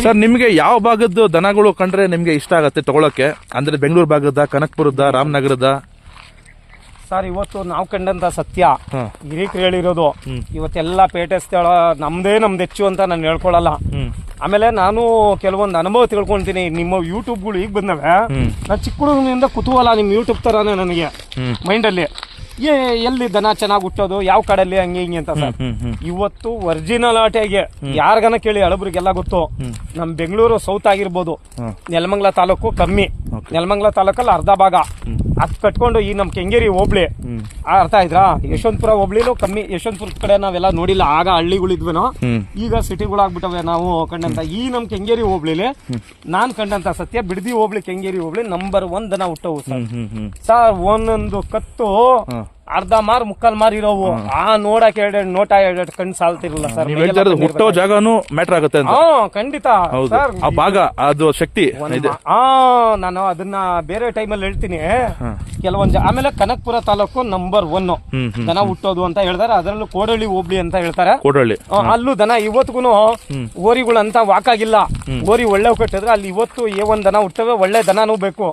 Sir ನಿಮಗೆ ಯಾವ ಭಾಗದ್ದು ದನಗಳು ಕಂಡ್ರೆ ನಿಮ್ಗೆ ಇಷ್ಟ ಆಗತ್ತೆ ತಗೊಳಕ್ಕೆ? ಅಂದ್ರೆ ಬೆಂಗಳೂರು ಭಾಗದ ಕನಕ್ಪುರದ ರಾಮನಗರದ? ಸರ್ ಇವತ್ತು ನಾವು ಕಂಡಂತ ಸತ್ಯ. ಗಿರೀಕ್ ಹಿರೀಕರು ಹೇಳಿರೋದು. ಇವತ್ತೆಲ್ಲ ಪೇಟೆ ಸ್ಥಳ ನಮ್ದೇ ನಮ್ದು ಹೆಚ್ಚು ಅಂತ ನಾನು ಹೇಳ್ಕೊಳಲ್ಲ. ಆಮೇಲೆ ನಾನು ಕೆಲವೊಂದು ಅನುಭವ ತಿಳ್ಕೊಂತೀನಿ ನಿಮ್ಮ ಯೂಟ್ಯೂಬ್ಗಳು ಈಗ ಬಂದವೆ. ನಾನು ಚಿಕ್ಕ ಹುಡುಗನಿಂದ ಕುತೂಹಲ ನಿಮ್ಮ ಯೂಟ್ಯೂಬ್ ತರಾನೇ ನನಗೆ. ಮೈಂಡಲ್ಲಿ. ಏ ಎಲ್ಲಿ ದನ ಚೆನ್ನಾಗಿ ಹುಟ್ಟೋದು? ಯಾವ ಕಡೆಯಲ್ಲಿ ಹಂಗೆ ಹಿಂಗೆ ಅಂತ ಸರ್. ಇವತ್ತು ಒರಿಜಿನಲ್ ಆಟೆಗೆ ಯಾರಿಗನ ಕೇಳಿ ಹಳಬ್ರಿಗೆಲ್ಲ ಗೊತ್ತು. ನಮ್ ಬೆಂಗಳೂರು ಸೌತ್ ಆಗಿರ್ಬೋದು. ನೆಲಮಂಗ್ಲ ತಾಲೂಕು ಕಮ್ಮಿ. ನೆಲಮಂಗ್ಲ ತಾಲೂಕಲ್ಲಿ ಅರ್ಧ ಭಾಗ. ಅದ್ ಕಟ್ಕೊಂಡು ಈ ನಮ್ಮ ಕೆಂಗೇರಿ ಹೋಬ್ಳಿ. ಆ, ಅರ್ಥ ಆಯ್ತಾ ಯಶವಂತಪುರ ಹೋಬ್ಳಿನೂ ಕಮ್ಮಿ. ಯಶವಂತಪುರ ಕಡೆ ನಾವೆಲ್ಲ ನೋಡಿಲ್ಲ. ಆಗ ಹಳ್ಳಿಗಳಿದ್ವೇನೋ. ಈಗ ಸಿಟಿಗಳಾಗ್ಬಿಟ್ಟವೆ ನಾವು ಕಂಡಂತ. ಈ ನಮ್ ಕೆಂಗೇರಿ ಹೋಬ್ಳಿಲಿ ನಾನ್ ಕಂಡಂತ ಸತ್ಯ ಬಿಡದಿ ಹೋಬ್ಳಿ ಕೆಂಗೇರಿ ಹೋಬ್ಳಿ ನಂಬರ್ ಒನ್ ದನ ಹುಟ್ಟವು ಸರ್. ಸರ್ ಒಂದೊಂದು ಕತ್ತು. ಅರ್ಧ ಮಾರ್ ಮುಕ್ಕಾಲ್ ಮಾರ್ ಇರೋವು. ಆ ನೋಡಕ್ ಎರಡೆರಡು ನೋಟ ಎರಡೆರಡು ಕಣ್ ಸಾಲ್ತಿರಲ್ಲ ಸರ್. ನೀವ್ ಹೇಳ್ತಾ ಇರೋದು ಹುಟ್ಟೋ ಜಾಗನು ಮ್ಯಾಟರ್ ಆಗುತ್ತೆ ಅಂತ. ಹಾ ಖಂಡಿತ. ಹೌದು. ಸರ್ ಆ ಭಾಗ ಅದು ಶಕ್ತಿ ಇದೆ. ಆ ನಾನು ಅದನ್ನ ಬೇರೆ ಟೈಮಲ್ಲಿ ಹೇಳ್ತೀನಿ. ಕೆಲವೊಂದು ಆಮೇಲೆ ಕನಕಪುರ ತಾಲೂಕು ನಂಬರ್ ಒನ್ ಹ್ಮ್ ಹ್ಮ್ ದನ ಹುಟ್ಟೋದು ಅಂತ ಹೇಳ್ತಾರೆ ಅದರಲ್ಲೂ ಕೋಡಳ್ಳಿ ಹೋಬ್ಳಿ ಅಂತ ಹೇಳ್ತಾರೆ. ಕೋಡಳ್ಳಿ. ಆ, ಅಲ್ಲೂ ದನ ಇವತ್ತಿಗೂ ಓರಿಗಳಂತ ವಾಕಾಗಿಲ್ಲ. ಓರಿ ಒಳ್ಳೆ ಕಟ್ಟಿದ್ರೆ ಅಲ್ಲಿ ಇವತ್ತು ಏ ಒಂದ್ ದನ ಹುಟ್ಟವೆ ಒಳ್ಳೆ ದನನೂ ಬೇಕು.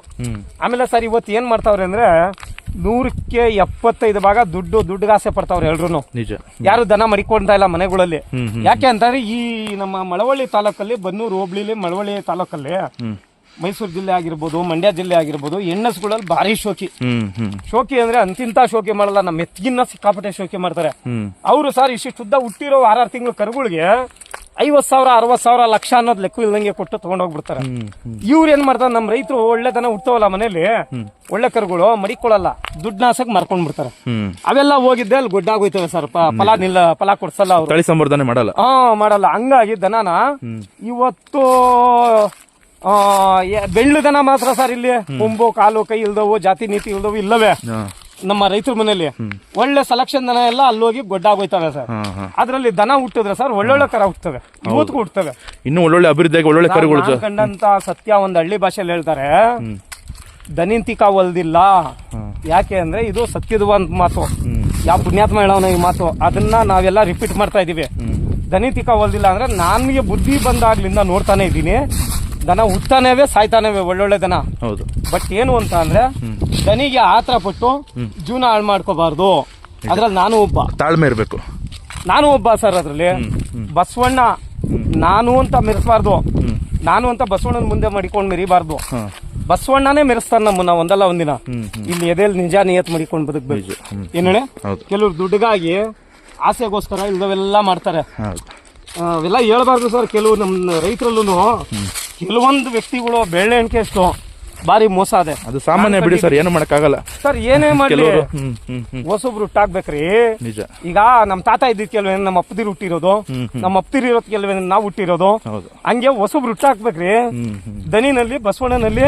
ಆಮೇಲೆ ಸರ್ ಇವತ್ತು ಏನ್ ಮಾಡ್ತಾವ್ರೆ ಅಂದ್ರೆ ನೂರಕ್ಕೆ ಎಪ್ಪತ್ತೈದು ಭಾಗ ದುಡ್ಡು ದುಡ್ಡುಗಾಸೆ ಪಡ್ತಾವ್ರೆ ಎಲ್ರು ನಿಜ. ಯಾರು ದನ ಮರಿಕೊಳ್ತಾ ಇಲ್ಲ ಮನೆಗಳಲ್ಲಿ. ಯಾಕೆ ಅಂತಂದ್ರೆ ಈ ನಮ್ಮ ಮಳವಳ್ಳಿ ತಾಲೂಕಲ್ಲಿ ಬನ್ನೂರು ಹೋಬ್ಳಿಲಿ ಮಳವಳ್ಳಿ ತಾಲೂಕಲ್ಲಿ ಮೈಸೂರು ಜಿಲ್ಲೆ ಆಗಿರ್ಬೋದು ಮಂಡ್ಯ ಜಿಲ್ಲೆ ಆಗಿರ್ಬೋದು ಹೆಣ್ಣಸ್ಗಳಲ್ಲಿ ಭಾರಿ ಶೋಕಿ. ಶೋಕಿ ಅಂದ್ರೆ ಅಂತಿಂತ ಶೋಕಿ ಮಾಡಲ್ಲ ನಮ್ಮ ಎತ್ತಿಗಿನ್ನ ಸಿಕ್ಕಾಪಟ್ಟೆ ಶೋಕಿ ಮಾಡ್ತಾರೆ. ಅವರು ಸರ್ ಇಷ್ಟಿದ್ದ ಹುಟ್ಟಿರೋ ಆರಾರು ತಿಂಗಳು ಕರುಗಳಿಗೆ ಐವತ್ ಸಾವಿರ ಅರವತ್ ಸಾವಿರ ಲಕ್ಷ ಅನ್ನೋದು ಲೆಕ್ಕ ಇಲ್ದಂಗೆ ಕೊಟ್ಟು ತಗೊಂಡೋಗ್ಬಿಡ್ತಾರೆ ಇವ್ರು ಏನ್ ಮಾಡ್ತಾರೆ ನಮ್ಮ ರೈತರು ಒಳ್ಳೆ ದನ ಹುಟ್ಟವಲ್ಲ ಮನೇಲಿ ಒಳ್ಳೆ ಕರುಗಳು ಮಡಿಕೊಳ್ಳಲ್ಲ ದುಡ್ನಾಸಕ್ ಮಾರ್ಕೊಂಡ್ಬಿಡ್ತಾರೆ. ಹ್ಮ್. ಅವೆಲ್ಲ ಹೋಗಿದ್ದೆ ಅಲ್ಲಿ ಗೊಡ್ಡಾಗೋಯ್ತವೆ ಸರ್ ಫಲ ನಿಲ್ಲ ಫಲ ಕೊಡ್ಸಲ್ಲ ಅವ್ರು. ಸಂವರ್ಧನೆ ಮಾಡಲ್ಲ. ಹಾ ಮಾಡಲ್ಲ. ಹಂಗಾಗಿ ದನನ ಇವತ್ತು ಬೆಳ್ಳು ದನ ಮಾತ್ರ ಸರ್ ಇಲ್ಲಿ. ಕೊಂಬು ಕಾಲು ಕೈ ಇಲ್ದವು ಜಾತಿ ನೀತಿ ಇಲ್ದವು ಇಲ್ಲವೇ? ನಮ್ಮ ರೈತರ ಮನೆಯಲ್ಲಿ ಒಳ್ಳೆ ಸೆಲೆಕ್ಷನ್ ದನ ಎಲ್ಲ ಅಲ್ಲಿ ಹೋಗಿ ಗೊಡ್ಡಾಗೋಯ್ತವೆ ಸರ್. ಅದರಲ್ಲಿ ದನ ಹುಟ್ಟಿದ್ರೆ ಸರ್ ಒಳ್ಳೊಳ್ಳೆ ಕರ ಹುಟ್ಟುತ್ತವೆ. ಇವತ್ತಿಗೂ ಹುಟ್ಟುತ್ತವೆ. ಇನ್ನು ಒಳ್ಳೊಳ್ಳೆ ಅಭಿವೃದ್ಧಿಯಾಗಿ ಒಳ್ಳೊಳ್ಳೆ ಕರುಗಳು ಕಂಡಂತ ಸತ್ಯ ಒಂದು ಹಳ್ಳಿ ಭಾಷೆಯಲ್ಲಿ ಹೇಳ್ತಾರೆ. ದನಿಂತಿಕ ಹೊಲ್ದಿಲ್ಲ ಯಾಕೆ ಅಂದ್ರೆ ಇದು ಸತ್ಯದ ಒಂದು ಮಾತು. ಯಾವ ಪುಣ್ಯಾತ್ಮ ಹೇಳೋನ ಈ ಮಾತು. ಅದನ್ನ ನಾವೆಲ್ಲ ರಿಪೀಟ್ ಮಾಡ್ತಾ ಇದೀವಿ ದನಿತಿಕ ಹೊಲ್ದಿಲ್ಲ ಅಂದ್ರೆ ನನಗೆ ಬುದ್ಧಿ ಬಂದಾಗ್ಲಿಂದ ನೋಡ್ತಾನೆ ಇದ್ದೀನಿ. ದನ ಹುಟ್ತಾನೇವೆ ಸಾಯ್ತಾನೇವೆ ಒಳ್ಳೊಳ್ಳೆ ದನ. ಹೌದು. ಬಟ್ ಏನು ಅಂತ ಅಂದ್ರೆ ದನಿಗೆ ಆತರ ಪಟ್ಟು ಜೀವನ ಹಾಳು ಮಾಡ್ಕೋಬಾರ್ದು. ಅದ್ರಲ್ಲಿ ನಾನು ಒಬ್ಬ. ತಾಳ್ಮೆ ಇರಬೇಕು. ನಾನು ಒಬ್ಬ ಸರ್ ಅದ್ರಲ್ಲಿ. ಬಸವಣ್ಣ ನಾನು ಅಂತ ಮೆರೆಸಬಾರ್ದು. ನಾನು ಅಂತ ಬಸವಣ್ಣನ ಮುಂದೆ ಮಡಿಕೊಂಡು ಮೆರಿಬಾರ್ದು. ಬಸವಣ್ಣನೇ ಮೆರೆಸ್ತಾರೆ ನಮ್ಮನ್ನ ಒಂದಲ್ಲ ಒಂದಿನ. ಇಲ್ಲಿ ಎದೆಯಲ್ಲಿ ನಿಜ ನಿಯತ್ ಮಡಿಕೊಂಡು ಬದುಕ್ಬೇಕು. ಏನ್ ಕೆಲವ್ರು ದುಡ್ಡಿಗಾಗಿ ಆಸೆಗೋಸ್ಕರ ಇಲ್ಲವೆಲ್ಲ ಮಾಡ್ತಾರೆ. ಅವೆಲ್ಲ ಹೇಳ್ಬಾರ್ದು ಸರ್ ಕೆಲವು ನಮ್ಮ ರೈತರಲ್ಲೂ ಕೆಲವೊಂದು ವ್ಯಕ್ತಿಗಳು ಬೆಳ್ಳೆ ಎಣಿಕೆ ಬಾರಿ ಮೋಸ ಅದೇ ಅದು ಸಾಮಾನ್ಯ ಬಿಡಿ ಸರ್ ಏನು ಮಾಡಕ್ಕಾಗಲ್ಲ. ಸರ್ ಏನೇ ಮಾಡಿ ಹೊಸೊಬ್ರು ಹುಟ್ಟಾಕ್ಬೇಕ್ರಿ. ನಿಜ. ಈಗ ನಮ್ ತಾತ ಇದ್ದಿದ್ ಕೆಲವೇನು ನಮ್ಮ ಅಪ್ಪದಿರು ಹುಟ್ಟಿರೋದು. ನಮ್ಮ ಅಪ್ಪದಿರು ಇರೋದ್ ಕೆಲವೇನು ನಾವು ಹುಟ್ಟಿರೋದು. ಹಂಗೆ ಹೊಸೊಬ್ರು ಹುಟ್ಟಾಕ್ಬೇಕ್ರಿ. ದನಿನಲ್ಲಿ ಬಸವಣ್ಣನಲ್ಲಿ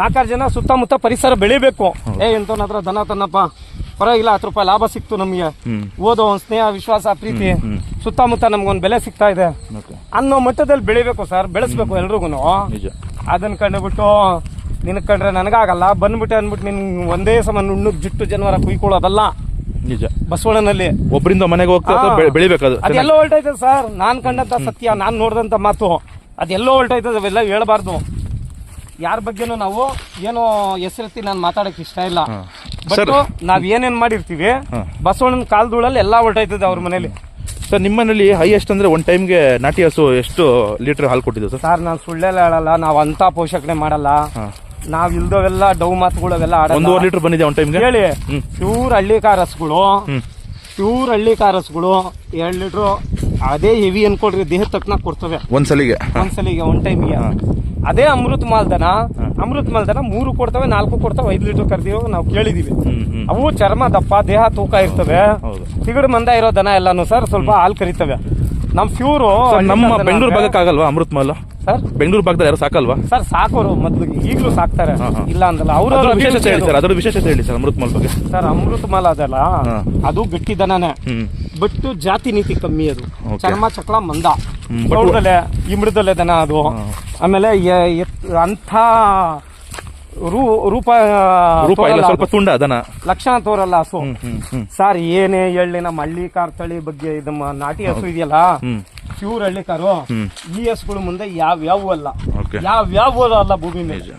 ನಾಲ್ಕಾರು ಜನ ಸುತ್ತಮುತ್ತ ಪರಿಸರ ಬೆಳಿಬೇಕು. ಏ ಎಂತವನ ಹತ್ರ ದನ ತನ್ನಪ್ಪ. ಪರವಾಗಿಲ್ಲ ಹತ್ತು ರೂಪಾಯಿ ಲಾಭ ಸಿಕ್ತು ನಮಗೆ. ಓದೋ ಒಂದು ಸ್ನೇಹ ವಿಶ್ವಾಸ ಪ್ರೀತಿ ಸುತ್ತಮುತ್ತ ನಮ್ಗೊಂದು ಬೆಲೆ ಸಿಗ್ತಾ ಇದೆ. ಅನ್ನೋ ಮಟ್ಟದಲ್ಲಿ ಬೆಳಿಬೇಕು ಸರ್ ಬೆಳೆಸ್ಬೇಕು ಎಲ್ರಿಗೂ ನಿಜ. ಅದನ್ನ ಕಂಡುಬಿಟ್ಟು ನಿನ್ ಕಂಡ್ರೆ ನನಗಾಗಲ್ಲ ಬಂದ್ಬಿಟ್ಟೆ ಅಂದ್ಬಿಟ್ಟು ನಿನ್ ಒಂದೇ ಸಮ ನುಣ್ಣು ಜುಟ್ಟು ಜನವರ ಕುಯ್ಕೊಳ್ಳೋದಲ್ಲ. ನಿಜ. ಬಸವಣ್ಣನಲ್ಲಿ. ಒಬ್ಬರಿಂದ ಮನೆಗೆ ಹೋಗ್ತಾ ಬೆಳಿಬೇಕು ಅದೆಲ್ಲೋ ಹೊಲ್ಟೈತೆ ಸರ್ ನಾನ್ ಕಂಡಂತ ಸತ್ಯ ನಾನ್ ನೋಡಿದಂತ ಮಾತು. ಅದೆಲ್ಲೋ ಹೊಲ್ಟೈತೆ ಅವೆಲ್ಲ ಹೇಳ್ಬಾರ್ದು. ಯಾರ ಬಗ್ಗೆನೂ ನಾವು ಏನೋ ಹೆಸರೆತ್ತಿ ನಾನು ಮಾತಾಡಕ್ಕೆ ಇಷ್ಟ ಇಲ್ಲ. ಬಟ್ ನಾವ್ ಏನೇನ್ ಮಾಡಿರ್ತೀವಿ ಬಸವಣ್ಣನ ಕಾಲ್ದೂಳಲ್ಲಿ ಎಲ್ಲಾ ಹೊರಟೈತದೆ ಅವ್ರ ಮನೇಲಿ. ಸರ್ ನಿಮ್ಮನೇಲಿ ಹೈಯೆಸ್ಟ್ ಅಂದ್ರೆ ಒಂದ್ ಟೈಮ್ಗೆ ನಾಟಿ ಹಸು ಎಷ್ಟು ಲೀಟರ್ ಹಾಲು ಕೊಟ್ಟಿದ್ದು ಸರ್ ಸರ್ ನಾನು ಸುಳ್ಳೆಲ್ಲ ಹೇಳಲ್ಲ ನಾವ್ ಅಂತ ಪೋಷಣೆ ಮಾಡಲ್ಲ. ನಾವ್ ಇಲ್ದವೆಲ್ಲ ಡೌ ಮಾತುಗಳು ಅವೆಲ್ಲ ಆಡಲ್ಲ ಒಂದೂವರೆ ಲೀಟರ್ ಬಂದಿದೆ ಒಂದ್ ಟೈಮ್ಗೆ ಹೇಳಿ. ಪ್ಯೂರ್ ಹಳ್ಳಿ ಕಾರಸ್ಗಳು. ಪ್ಯೂರ್ ಹಳ್ಳಿ ಕಾರಸ್ಗಳು. ಎರಡ್ ಲೀಟ್ರು ಅದೇ ಹೆವಿ ಅನ್ಕೊಡ್ರಿ ದೇಹ ತಕ್ಕನ ಕೊಡ್ತವೆ. ಒಂದ್ಸಲಿಗೆ. ಒಂದ್ಸಲಿಗೆ ಒನ್ ಟೈಮ್ಗೆ ಅದೇ ಅಮೃತ ಮಾಲ್ದನ. ಅಮೃತ ಮಲ್ದನ ಮೂರು ಕೊಡ್ತವೆ ನಾಲ್ಕು ಕೊಡ್ತವೆ ಐದು ಲೀಟರ್ ಕರೆದಿರೋ ನಾವು ಕೇಳಿದೀವಿ. ಅವು ಚರ್ಮ ದಪ್ಪ ದೇಹ ತೂಕ ಇರ್ತವೆ. ಸಿಗಡು ಮಂದ ಇರೋ ದನ ಎಲ್ಲಾನು ಸರ್ ಸ್ವಲ್ಪ ಹಾಲು ಕರಿತವೆ. ನಮ್ ಫ್ಯೂರು ನಮ್ಮ ಬೆಂಗಳೂರು ಭಾಗಕ್ಕೆ ಆಗಲ್ವಾ ಅಮೃತ್ ಮಲ್ ಸರ್? ಬೆಂಗಳೂರು ಭಾಗದಲ್ಲಿ ಯಾರು ಸಾಕಲ್ವಾ? ಸರ್ ಸಾಕೋರು ಮೊದ್ಲಿಗೆ ಈಗಲೂ ಸಾಕ್ತಾರೆ. ಇಲ್ಲ ಅಂದಲ್ಲ ಅವ್ರ ವಿಶೇಷತೆ ಹೇಳಿ ಸರ್ ಅದ್ರ ವಿಶೇಷತೆ ಹೇಳಿ ಸರ್ ಅಮೃತ್ ಮಲ್ ಬಗ್ಗೆ. ಸರ್ ಅಮೃತ ಮಲ್ ಅದಲ್ಲ ಅದು ಗಟ್ಟಿ ದನನೇ. ಹ್ಮ್ ಬಟ್ ಜಾತಿ ನೀತಿ ಕಮ್ಮಿ ಅದು. ಚರ್ಮ ಚಕ್ಳ ಮಂದ. ಪ್ರೌಢದಲ್ಲೇ ದನ ಅದು. ಆಮೇಲೆ ಅಂತ ಅಂಥ ರೂ- ರೂಪ ರೂಪ ಇಲ್ಲ ಸ್ವಲ್ಪ ತುಂಡ ಅದನ್ನ ಲಕ್ಷಣ ತೋರಲ್ಲ ಹಸು. ಸರ್ ಏನೇ ಹೇಳಿ ನಮ್ಮ ಹಳ್ಳಿ ಕಾರ್ ತಳಿ ಬಗ್ಗೆ ನಮ್ಮ ನಾಟಿ ಹಸು ಇದೆಯಲ್ಲ ಪ್ಯೂರ್ ಹಳ್ಳಿ ಕಾರು ಈ ಹಸುಗಳು ಗಳು ಮುಂದೆ ಯಾವ ಯಾವ ಅಲ್ಲ. ಯಾವ ಯಾವ ಅಲ್ಲ ಭೂಮಿ ಮೇಲೆ.